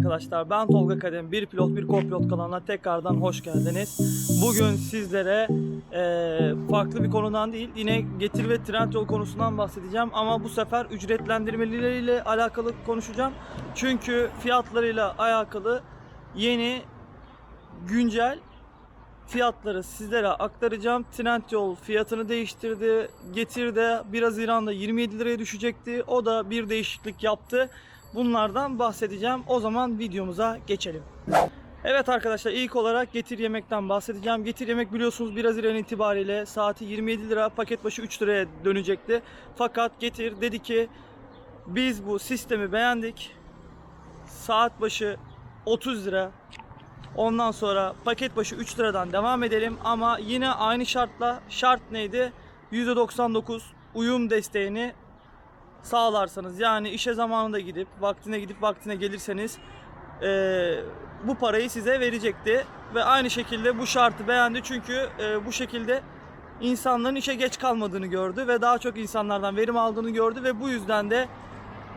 arkadaşlar ben Tolga Kadem bir pilot bir kopilot kanalına tekrardan hoş geldiniz. Bugün sizlere eee, farklı bir konudan değil yine getir ve trend yol konusundan bahsedeceğim ama bu sefer ücretlendirmeleriyle alakalı konuşacağım. Çünkü fiyatlarıyla alakalı yeni güncel fiyatları sizlere aktaracağım. Trendyol fiyatını değiştirdi. Getir de 1 Haziran'da 27 liraya düşecekti. O da bir değişiklik yaptı. Bunlardan bahsedeceğim. O zaman videomuza geçelim. Evet arkadaşlar ilk olarak Getir Yemek'ten bahsedeceğim. Getir Yemek biliyorsunuz 1 Haziran itibariyle saati 27 lira paket başı 3 liraya dönecekti. Fakat Getir dedi ki biz bu sistemi beğendik. Saat başı 30 lira Ondan sonra paket başı 3 liradan devam edelim ama yine aynı şartla şart neydi? %99 uyum desteğini sağlarsanız yani işe zamanında gidip vaktine gidip vaktine gelirseniz eee, bu parayı size verecekti ve aynı şekilde bu şartı beğendi çünkü eee, bu şekilde insanların işe geç kalmadığını gördü ve daha çok insanlardan verim aldığını gördü ve bu yüzden de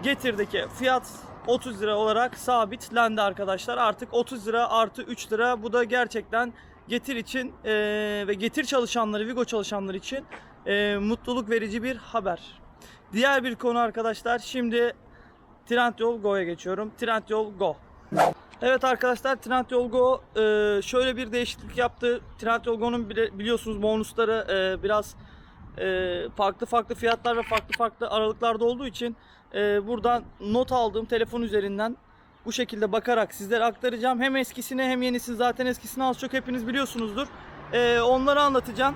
Getir'deki fiyat 30 lira olarak sabitlendi arkadaşlar. Artık 30 lira artı 3 lira. Bu da gerçekten Getir için eee, ve Getir çalışanları, Vigo çalışanları için eee, mutluluk verici bir haber. Diğer bir konu arkadaşlar. Şimdi Trendyol Go'ya geçiyorum. Trendyol Go. Evet arkadaşlar Trendyol Go eee, şöyle bir değişiklik yaptı. Trendyol Go'nun biliyorsunuz bonusları eee, biraz eee, farklı farklı fiyatlar ve farklı farklı aralıklarda olduğu için buradan not aldığım telefon üzerinden bu şekilde bakarak sizlere aktaracağım. Hem eskisini hem yenisini zaten eskisini az çok hepiniz biliyorsunuzdur. Onları anlatacağım.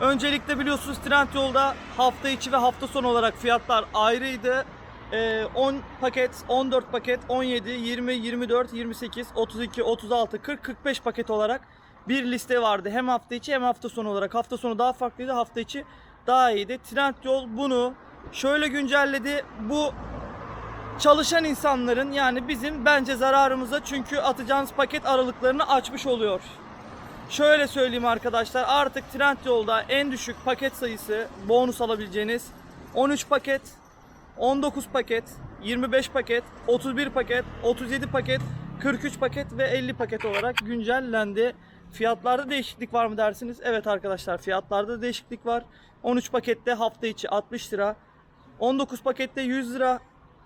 Öncelikle biliyorsunuz Trendyol'da hafta içi ve hafta sonu olarak fiyatlar ayrıydı. Ee, 10 paket, 14 paket, 17, 20, 24, 28, 32, 36, 40, 45 paket olarak bir liste vardı. Hem hafta içi hem hafta sonu olarak. Hafta sonu daha farklıydı, hafta içi daha iyiydi. Trendyol bunu şöyle güncelledi. Bu çalışan insanların yani bizim bence zararımıza çünkü atacağınız paket aralıklarını açmış oluyor. Şöyle söyleyeyim arkadaşlar artık Trendyol'da en düşük paket sayısı bonus alabileceğiniz 13 paket, 19 paket, 25 paket, 31 paket, 37 paket, 43 paket ve 50 paket olarak güncellendi. Fiyatlarda değişiklik var mı dersiniz? Evet arkadaşlar fiyatlarda değişiklik var. 13 pakette hafta içi 60 lira, 19 pakette 100 lira,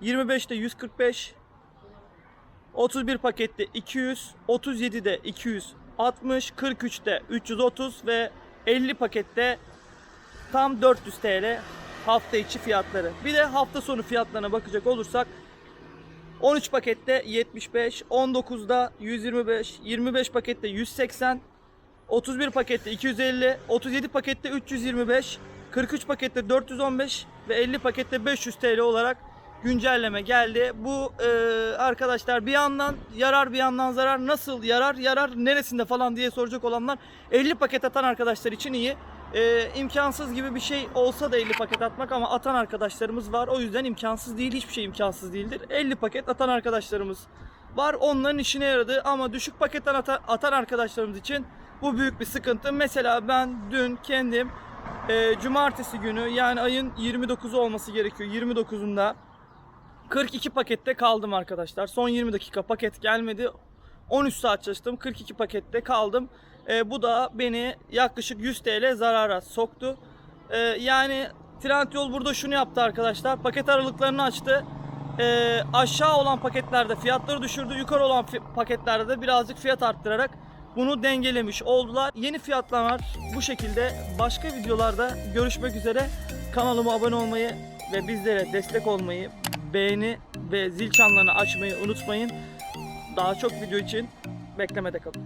25'te 145, 31 pakette 200, 37'de 260, 43'te 330 ve 50 pakette tam 400 TL hafta içi fiyatları. Bir de hafta sonu fiyatlarına bakacak olursak 13 pakette 75, 19'da 125, 25 pakette 180, 31 pakette 250, 37 pakette 325, 43 pakette 415 ve 50 pakette 500 TL olarak güncelleme geldi. Bu e, arkadaşlar bir yandan yarar bir yandan zarar. Nasıl yarar? Yarar neresinde falan diye soracak olanlar 50 paket atan arkadaşlar için iyi. E, imkansız gibi bir şey olsa da 50 paket atmak ama atan arkadaşlarımız var. O yüzden imkansız değil. Hiçbir şey imkansız değildir. 50 paket atan arkadaşlarımız var. Onların işine yaradı ama düşük paketten ata- atan arkadaşlarımız için bu büyük bir sıkıntı. Mesela ben dün kendim e, cumartesi günü yani ayın 29'u olması gerekiyor. 29'unda 42 pakette kaldım arkadaşlar. Son 20 dakika paket gelmedi. 13 saat çalıştım. 42 pakette kaldım. E, bu da beni yaklaşık 100 TL zarara soktu. E, yani Trendyol burada şunu yaptı arkadaşlar. Paket aralıklarını açtı. E, aşağı olan paketlerde fiyatları düşürdü. Yukarı olan paketlerde de birazcık fiyat arttırarak bunu dengelemiş oldular. Yeni fiyatlar bu şekilde. Başka videolarda görüşmek üzere. Kanalıma abone olmayı ve bizlere destek olmayı, beğeni ve zil çanlarını açmayı unutmayın. Daha çok video için beklemede kalın.